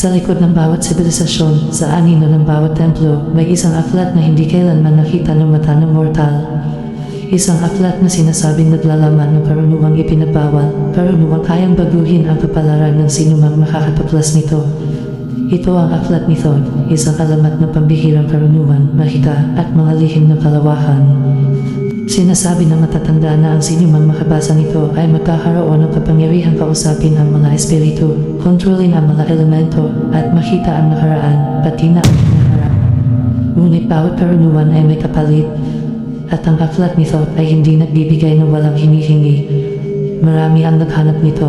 Sa likod ng bawat sibilisasyon, sa anino ng bawat templo, may isang aklat na hindi kailanman nakita ng mata ng mortal. Isang aklat na sinasabing naglalaman ng karunungang ipinabawal, karunungang kayang baguhin ang kapalaran ng sinumang makakatuklas nito. Ito ang aklat ni Thod, isang alamat ng pambihirang karunungan, makita at mga lihim ng kalawakan. Sinasabi ng matatanda na ang sinumang makabasa nito ay magkakaroon ng kapangyarihang kausapin ang mga espiritu, kontrolin ang mga elemento, at makita ang nakaraan, pati na ang hinaharap. Ngunit bawat karunungan ay may kapalit, at ang aklat ni Thoth ay hindi nagbibigay ng walang hinihingi. Marami ang naghanap nito.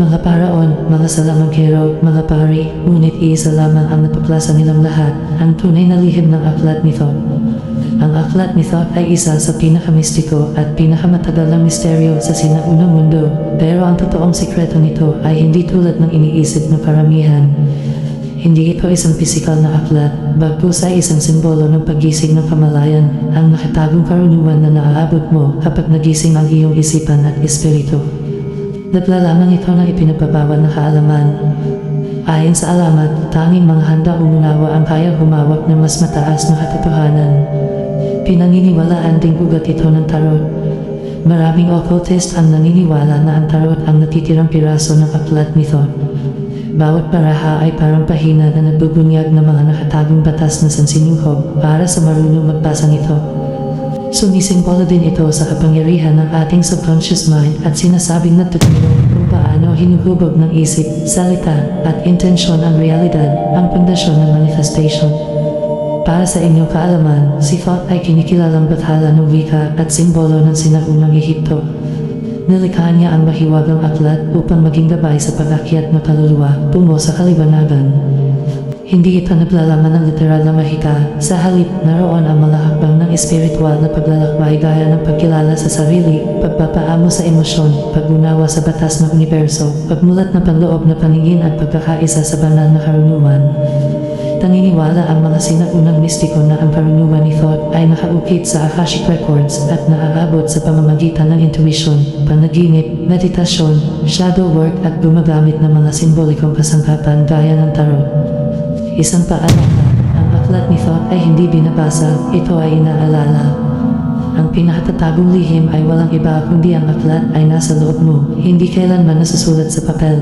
Mga paraon, mga salamangkero, mga pari, ngunit iisa lamang ang natuklasan nilang lahat, ang tunay na lihim ng aklat ni Thoth. Ang aklat ni Thoth ay isa sa pinakamistiko at pinakamatagal na misteryo sa sinaunang mundo, pero ang totoong sikreto nito ay hindi tulad ng iniisip ng karamihan. Hindi ito isang pisikal na aklat, bagkus ay isang simbolo ng pagising ng kamalayan, ang nakatagong karunungan na naaabot mo kapag nagising ang iyong isipan at espiritu. Naglalaman ito ng ipinababawal na kaalaman. Ayon sa alamat, tanging mga handa umunawa ang kaya humawak ng mas mataas na katotohanan. Pinaniniwalaan ding ugat ito ng tarot. Maraming occultist ang naniniwala na ang tarot ang natitirang piraso ng aklat ni Thoth. Bawat baraha ay parang pahina na nagbubunyag ng mga nakatagong batas na sansinuhob para sa marunong magbasa nito. Sumisimbolo din ito sa kapangyarihan ng ating subconscious mind at sinasabing kung paano hinuhubog ng isip, salita at intensyon ang realidad, ang pundasyon ng manifestation. Para sa inyong kaalaman, si Thoth ay kinikilalang bathala ng wika at simbolo ng sinaunang Ehipto. Nilikha niya ang mahiwagang aklat upang maging gabay sa pag-akyat ng kaluluwa tungo sa kaliwanagan. Hindi ito naglalaman ng literal na mahika. Sa halip, naroon ang mga hakbang ng espiritual na paglalakbay gaya ng pagkilala sa sarili, pagpapaamo sa emosyon, pag-unawa sa batas ng universo, pagmulat na panloob na paningin at pagkakaisa sa banal na karunungan. Naniniwala ang mga sinaunang mistiko na ang karunungan ni Thoth ay nakaukit sa Akashic Records at naaabot sa pamamagitan ng intuition, panaginip, meditasyon, shadow work at gumagamit ng mga simbolikong kasangkapan gaya ng tarot. Isang paalala, ang aklat ni Thoth ay hindi binabasa, ito ay inaalala. Ang pinakatatagong lihim ay walang iba kundi ang aklat ay nasa loob mo, hindi kailanman nasusulat sa papel.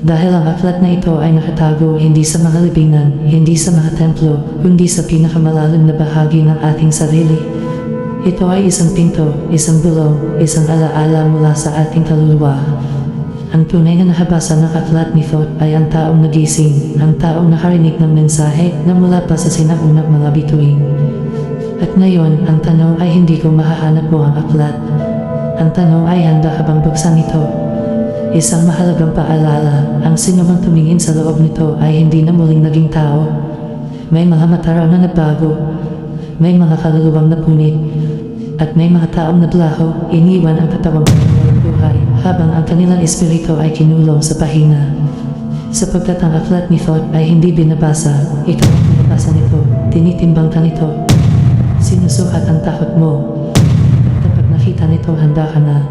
Dahil ang aklat na ito ay nakatago hindi sa mga libingan, hindi sa mga templo, kundi sa pinakamalalim na bahagi ng ating sarili. Ito ay isang pinto, isang bulong, isang alaala mula sa ating kaluluwa. Ang tunay na nakabasa ng aklat ni Thoth ay ang taong nagising, ang taong nakarinig ng mensahe na mula pa sa sinaunang mga bituin. At ngayon, ang tanong ay hindi kung mahahanap mo ang aklat. Ang tanong ay handa ka bang buksan ito? Isang mahalagang paalala, ang sinumang tumingin sa loob nito ay hindi na muling naging tao. May mga mata raw na nagbago, may mga kaluluwang napunit, at may mga taong naglaho, iniwan ang katawang habang ang kanilang espiritu ay kinulong sa pahina. Sapagkat ang aklat ni Thoth ay hindi binabasa, ikaw ang binabasa nito, tinitimbang ka nito, sinusukat ang takot mo. Kapag nakita nito, handa ka na